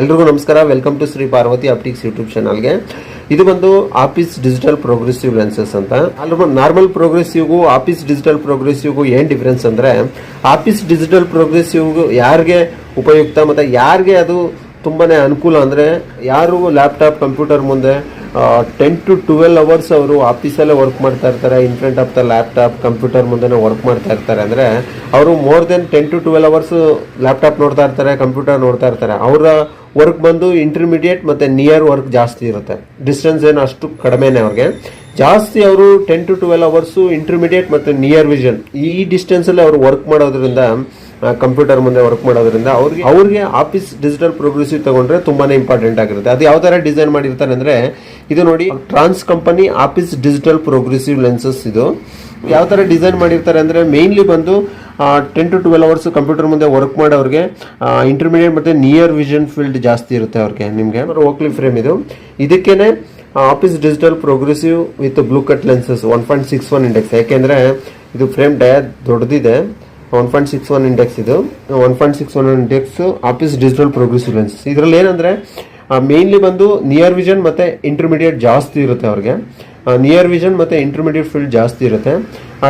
ಎಲ್ರಿಗೂ ನಮಸ್ಕಾರ. Welcome to Shri Parvati optics YouTube ಚಾನಲ್ಗೆ ಇದು ಬಂದು ಆಫೀಸ್ ಡಿಜಿಟಲ್ ಪ್ರೋಗ್ರೆಸಿವ್ ಲೆನ್ಸಸ್ ಅಂತ. ನಾರ್ಮಲ್ ಪ್ರೋಗ್ರೆಸಿವ್ಗೂ ಆಫೀಸ್ ಡಿಜಿಟಲ್ ಪ್ರೋಗ್ರೆಸಿವ್ಗೂ ಏನ್ ಡಿಫ್ರೆನ್ಸ್ ಅಂದ್ರೆ ಆಫೀಸ್ ಡಿಜಿಟಲ್ ಪ್ರೋಗ್ರೆಸಿವ್ಗೂ ಯಾರಿಗೆ ಉಪಯುಕ್ತ ಮತ್ತು ಯಾರಿಗೆ ಅದು ತುಂಬಾನೇ ಅನುಕೂಲ ಅಂದ್ರೆ, ಯಾರು ಲ್ಯಾಪ್ಟಾಪ್ ಕಂಪ್ಯೂಟರ್ ಮುಂದೆ ಟೆನ್ ಟು ಟ್ವೆಲ್ ಅವರ್ಸ್ ಅವರು ಆಫೀಸಲ್ಲೇ ವರ್ಕ್ ಮಾಡ್ತಾ ಇರ್ತಾರೆ in front of the laptop computer ಮುಂದೆ ವರ್ಕ್ ಮಾಡ್ತಾ ಇರ್ತಾರೆ ಅಂದ್ರೆ, ಅವರು more than ten to twelve hours laptop ನೋಡ್ತಾ ಇರ್ತಾರೆ ಕಂಪ್ಯೂಟರ್ ನೋಡ್ತಾ ಇರ್ತಾರೆ. ಅವರ ವರ್ಕ್ ಬಂದು ಇಂಟರ್ಮೀಡಿಯೇಟ್ ಮತ್ತೆ ನಿಯರ್ ವರ್ಕ್ ಜಾಸ್ತಿ ಇರುತ್ತೆ. ಡಿಸ್ಟೆನ್ಸ್ ಏನು ಅಷ್ಟು ಕಡಿಮೆನೆ ಅವ್ರಿಗೆ. ಜಾಸ್ತಿ ಅವರು ten to twelve hours intermediate ಮತ್ತು ನಿಯರ್ ವಿಷನ್ ಈ ಡಿಸ್ಟೆನ್ಸಲ್ಲಿ ಅವರು ವರ್ಕ್ ಮಾಡೋದ್ರಿಂದ ಕಂಪ್ಯೂಟರ್ ಮುಂದೆ ವರ್ಕ್ ಮಾಡೋದ್ರಿಂದ ಅವ್ರಿಗೆ ಅವ್ರಿಗೆ ಆಫೀಸ್ ಡಿಜಿಟಲ್ ಪ್ರೋಗ್ರೆಸಿವ್ ತಗೊಂಡ್ರೆ ತುಂಬಾನೇ ಇಂಪಾರ್ಟೆಂಟ್ ಆಗಿರುತ್ತೆ. ಅದು ಯಾವ ತರ ಡಿಸೈನ್ ಮಾಡಿರ್ತಾರೆ ಅಂದ್ರೆ, ಇದು ನೋಡಿ trans company office digital progressive lenses ಇದು. ಯಾವ ತರ ಡಿಸೈನ್ ಮಾಡಿರ್ತಾರೆ ಅಂದ್ರೆ ಮೇನ್ಲಿ ಬಂದು ten to twelve hours computer ಮುಂದೆ ವರ್ಕ್ ಮಾಡೋರಿಗೆ ಇಂಟರ್ಮೀಡಿಯೇಟ್ ಮತ್ತೆ ನಿಯರ್ ವಿಷನ್ ಫೀಲ್ಡ್ ಜಾಸ್ತಿ ಇರುತ್ತೆ ಅವ್ರಿಗೆ, ನಿಮಗೆ. ಓಕ್ಲಿ ಫ್ರೇಮ್ ಇದು. ಇದಕ್ಕೇನೆ office digital progressive with blue cut lenses one point six one index ಯಾಕೆಂದ್ರೆ, ಇದು ಫ್ರೇಮ್ ಡಯ ದೊಡ್ಡದಿದೆ. One point six one index ಇದು. One point six one index office digital progressive lens ಇದರಲ್ಲಿ ಏನಂದ್ರೆ ಮೇನ್ಲಿ ಬಂದು ನಿಯರ್ ವಿಷನ್ ಮತ್ತೆ ಇಂಟರ್ಮೀಡಿಯೇಟ್ ಜಾಸ್ತಿ ಇರುತ್ತೆ ಅವ್ರಿಗೆ. ನಿಯರ್ ವಿಷನ್ ಮತ್ತೆ ಇಂಟರ್ಮೀಡಿಯೇಟ್ ಫೀಲ್ಡ್ ಜಾಸ್ತಿ ಇರುತ್ತೆ.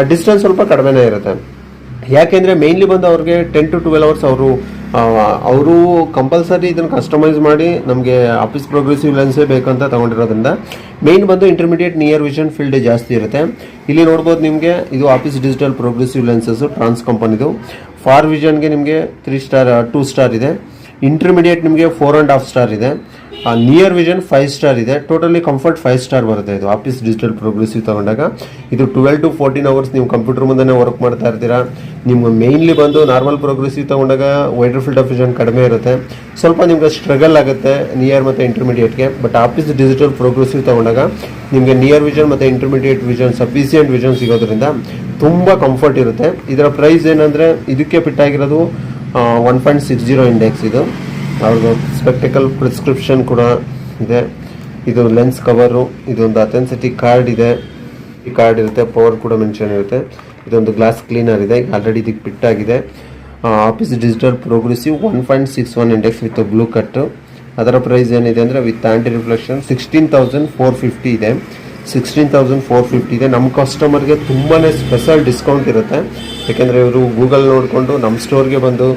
ಡಿಸ್ಟೆನ್ಸ್ ಸ್ವಲ್ಪ ಕಡಿಮೆನೇ ಇರುತ್ತೆ. ಯಾಕೆಂದ್ರೆ ಮೇಯ್ನ್ಲಿ ಬಂದು ಅವ್ರಿಗೆ ಟೆನ್ ಟು ಟ್ವೆಲ್ ಅವರ್ಸ್ ಅವರು ಅವರು ಕಂಪಲ್ಸರಿ ಇದನ್ನು ಕಸ್ಟಮೈಸ್ ಮಾಡಿ ನಮಗೆ ಆಫೀಸ್ ಪ್ರೋಗ್ರೆಸಿವ್ ಲೆನ್ಸೇ ಬೇಕಂತ ತೊಗೊಂಡಿರೋದ್ರಿಂದ ಮೇಯ್ನ್ ಬಂದು ಇಂಟರ್ಮೀಡಿಯೇಟ್ ನಿಯರ್ ವಿಷನ್ ಫೀಲ್ಡ್ ಜಾಸ್ತಿ ಇರುತ್ತೆ. ಇಲ್ಲಿ ನೋಡ್ಬೋದು ನಿಮಗೆ ಇದು office digital progressive lenses Trans ಕಂಪನಿದು ಫಾರ್ ವಿಷನ್ಗೆ ನಿಮಗೆ ತ್ರೀ ಸ್ಟಾರ್ ಟೂ ಸ್ಟಾರ್ ಇದೆ. ಇಂಟರ್ಮೀಡಿಯೇಟ್ ನಿಮಗೆ ಫೋರ್ ಆ್ಯಂಡ್ ಹಾಫ್ ಸ್ಟಾರ್ ಇದೆ. ನಿಯರ್ ವಿಷನ್ ಫೈವ್ ಸ್ಟಾರ್ ಇದೆ. ಟೋಟಲಿ ಕಂಫರ್ಟ್ ಫೈವ್ ಸ್ಟಾರ್ ಬರುತ್ತೆ ಇದು ಆಫೀಸ್ ಡಿಜಿಟಲ್ ಪ್ರೋಗ್ರೆಸಿವ್ ತಗೊಂಡಾಗ. ಇದು ಟ್ವೆಲ್ ಟು ಫೋರ್ಟೀನ್ ಅವರ್ಸ್ ನೀವು ಕಂಪ್ಯೂಟರ್ ಮುಂದೆ ವರ್ಕ್ ಮಾಡ್ತಾ ಇರ್ತೀರಾ. ನಿಮ್ಗೆ ಮೇನ್ಲಿ ಬಂದು ನಾರ್ಮಲ್ ಪ್ರೋಗ್ರೆಸಿವ್ ತಗೊಂಡಾಗ ವೈಡರ್ ಫೀಲ್ಡ್ ಆಫ್ ವಿಷನ್ ಕಡಿಮೆ ಇರುತ್ತೆ. ಸ್ವಲ್ಪ ನಿಮ್ಗೆ ಸ್ಟ್ರಗಲ್ ಆಗುತ್ತೆ ನಿಯರ್ ಮತ್ತು ಇಂಟರ್ಮೀಡಿಯೇಟ್ಗೆ ಬಟ್ ಆಫೀಸ್ ಡಿಜಿಟಲ್ ಪ್ರೋಗ್ರೆಸಿವ್ ತಗೊಂಡಾಗ ನಿಮಗೆ ನಿಯರ್ ವಿಷನ್ ಮತ್ತು ಇಂಟರ್ಮೀಡಿಯೇಟ್ ವಿಷನ್ ಸಫಿಸಿಯೆಂಟ್ ವಿಷನ್ ಸಿಗೋದ್ರಿಂದ ತುಂಬ ಕಂಫರ್ಟ್ ಇರುತ್ತೆ. ಇದರ ಪ್ರೈಸ್ ಏನಂದರೆ ಇದಕ್ಕೆ ಪಿಟ್ಟಾಗಿರೋದು one point six zero index ಇದು. ಅವ್ರದ್ದು ಸ್ಪೆಕ್ಟಿಕಲ್ ಪ್ರಿಸ್ಕ್ರಿಪ್ಷನ್ ಕೂಡ ಇದೆ. ಇದು ಲೆನ್ಸ್ ಕವರು ಇದೊಂದು ಅಥೆನ್ಸಿಟಿ ಕಾರ್ಡ್ ಇದೆ. ಈ ಕಾರ್ಡ್ ಇರುತ್ತೆ ಪವರ್ ಕೂಡ ಮೆನ್ಷನ್ ಇರುತ್ತೆ. ಇದೊಂದು ಗ್ಲಾಸ್ ಕ್ಲೀನರ್ ಇದೆ. ಆಲ್ರೆಡಿ ಇದಕ್ಕೆ ಫಿಟ್ ಆಗಿದೆ office digital progressive one point six one index with blue cut ಅದರ ಪ್ರೈಸ್ ಏನಿದೆ ಅಂದರೆ with anti reflection sixteen thousand four fifty ಇದೆ. ಸಿಕ್ಸ್ಟೀನ್ ತೌಸಂಡ್ ಫೋರ್ ಫಿಫ್ಟಿ ಇದೆ. ನಮ್ಮ ಕಸ್ಟಮರ್ಗೆ ತುಂಬಾ ಸ್ಪೆಷಲ್ ಡಿಸ್ಕೌಂಟ್ ಇರುತ್ತೆ. ಯಾಕೆಂದರೆ ಇವರು ಗೂಗಲ್ ನೋಡಿಕೊಂಡು ನಮ್ಮ ಸ್ಟೋರ್ಗೆ ಬಂದು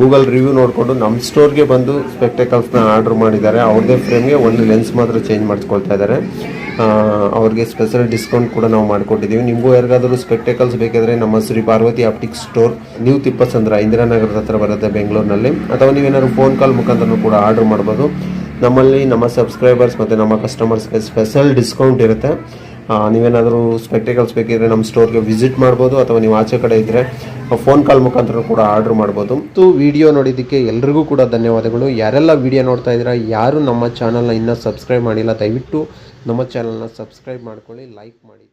ಗೂಗಲ್ ರಿವ್ಯೂ ನೋಡಿಕೊಂಡು ನಮ್ಮ ಸ್ಟೋರ್ಗೆ ಬಂದು ಸ್ಪೆಕ್ಟಕಲ್ಸ್ನ ಆರ್ಡ್ರ್ ಮಾಡಿದ್ದಾರೆ. ಅವ್ರದೇ ಫ್ರೇಮ್ಗೆ ಒಂದು ಲೆನ್ಸ್ ಮಾತ್ರ ಚೇಂಜ್ ಮಾಡಿಸ್ಕೊಳ್ತಾ ಇದ್ದಾರೆ. ಅವ್ರಿಗೆ ಸ್ಪೆಷಲ್ ಡಿಸ್ಕೌಂಟ್ ಕೂಡ ನಾವು ಮಾಡಿಕೊಟ್ಟಿದ್ದೀವಿ. ನಿಮಗೂ ಯಾರಿಗಾದರೂ ಸ್ಪೆಕ್ಟೇಕಲ್ಸ್ ಬೇಕಾದರೆ ನಮ್ಮ Shri Parvati optic store new Tippasandra, ಇಂದಿರಾನಗರದ ಹತ್ರ ಬರುತ್ತೆ ಬೆಂಗಳೂರಿನಲ್ಲಿ. ಅಥವಾ ನೀವೇನಾದ್ರು ಫೋನ್ ಕಾಲ್ ಮುಖಾಂತರ ಕೂಡ ಆರ್ಡರ್ ಮಾಡ್ಬೋದು. ನಮ್ಮಲ್ಲಿ ನಮ್ಮ ಸಬ್ಸ್ಕ್ರೈಬರ್ಸ್ ಮತ್ತು ನಮ್ಮ ಕಸ್ಟಮರ್ಸ್ಗೆ ಸ್ಪೆಷಲ್ ಡಿಸ್ಕೌಂಟ್ ಇರುತ್ತೆ. ನೀವೇನಾದರೂ ಸ್ಪೆಕ್ಟಿಕಲ್ಸ್ ಬೇಕಿದ್ರೆ ನಮ್ಮ ಸ್ಟೋರ್ಗೆ ವಿಸಿಟ್ ಮಾಡ್ಬೋದು ಅಥವಾ ನೀವು ಆಚೆ ಕಡೆ ಇದ್ದರೆ ಫೋನ್ ಕಾಲ್ ಮುಖಾಂತರ ಕೂಡ ಆರ್ಡರ್ ಮಾಡ್ಬೋದು. ಮತ್ತು ವಿಡಿಯೋ ನೋಡಿದ್ದಕ್ಕೆ ಎಲ್ರಿಗೂ ಕೂಡ ಧನ್ಯವಾದಗಳು. ಯಾರೆಲ್ಲ ವಿಡಿಯೋ ನೋಡ್ತಾ ಇದ್ದೀರಾ, ಯಾರು ನಮ್ಮ ಚಾನಲ್ನ ಇನ್ನೂ ಸಬ್ಸ್ಕ್ರೈಬ್ ಮಾಡಿಲ್ಲ, ದಯವಿಟ್ಟು ನಮ್ಮ ಚಾನಲ್ನ ಸಬ್ಸ್ಕ್ರೈಬ್ ಮಾಡ್ಕೊಳ್ಳಿ ಲೈಕ್ ಮಾಡಿ.